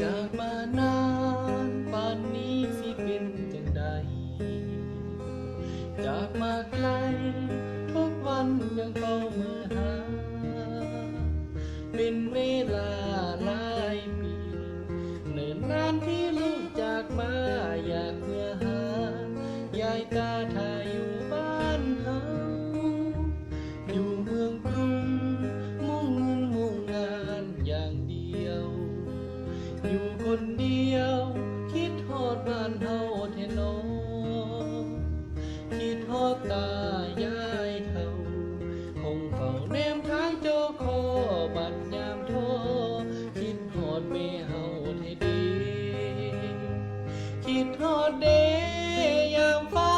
จากมานา มาไกล ทุกวันยังเฝ้ามือหา เป็นเวลาหลายปีเนิ่นนานที่ลูกจากมาอยากเพื่อหา ยายตาทาอยู่บ้านเฮาอยู่เมืองกรุง มุ่งเงินมุ่งงานอย่างเดียว อยู่คนเดียว คิดทอดบ้านเฮาเทนอคิดทอดตายายเทาคงเฝ้าแนมทางโจโคบัดยามโทคิดหอดเมเฮาเทดี คิดหอดเดยามฟ้า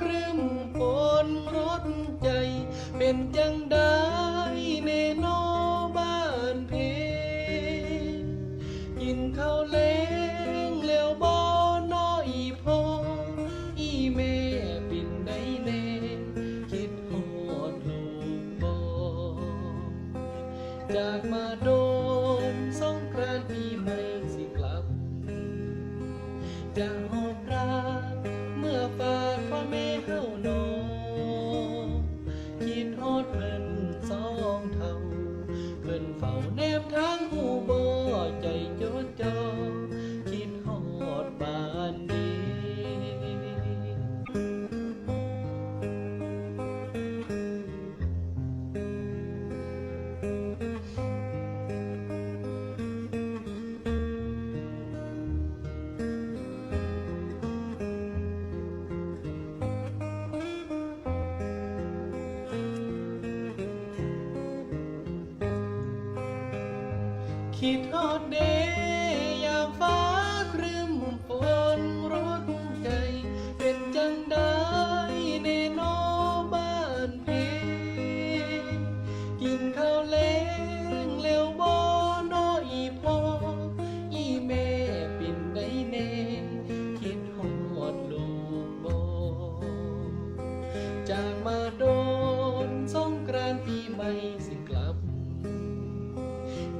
ครึมฝนรดใจ เป็นจังได้ จากมาโดนสงกรานต์ปีใหม่สิกลับจะ คิดฮอดเด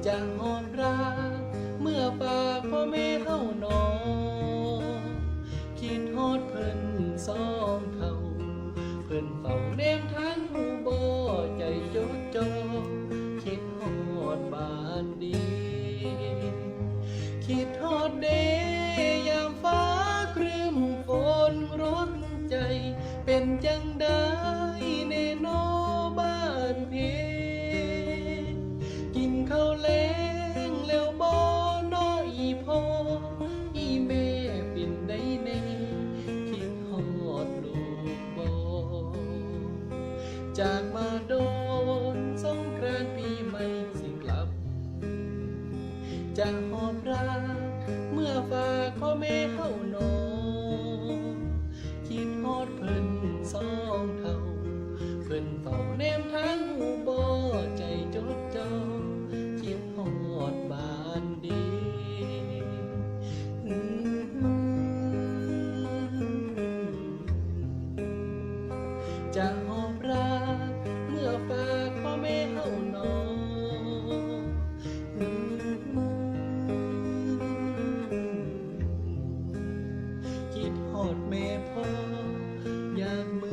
จะหอมรักเมื่อปากพ่อแม่เฮานอคิดฮอดเพิ่นสองเท่าเพิ่นเฝ้าแนมทางหูบ่ใจจดจ่อคิดฮอดบ้านดี คิดฮอดเดยามฟ้าครึมฝนรดใจเป็นจังได้ จะหอมรัก เมื่อฝากพ่อแม่เฮานอนคิดฮอดเพิ่นสองเท่า เพิ่นเฝ้าแนมทางหูบ่ใจจดจ่อคิดฮอดบ้านดีจะ ama.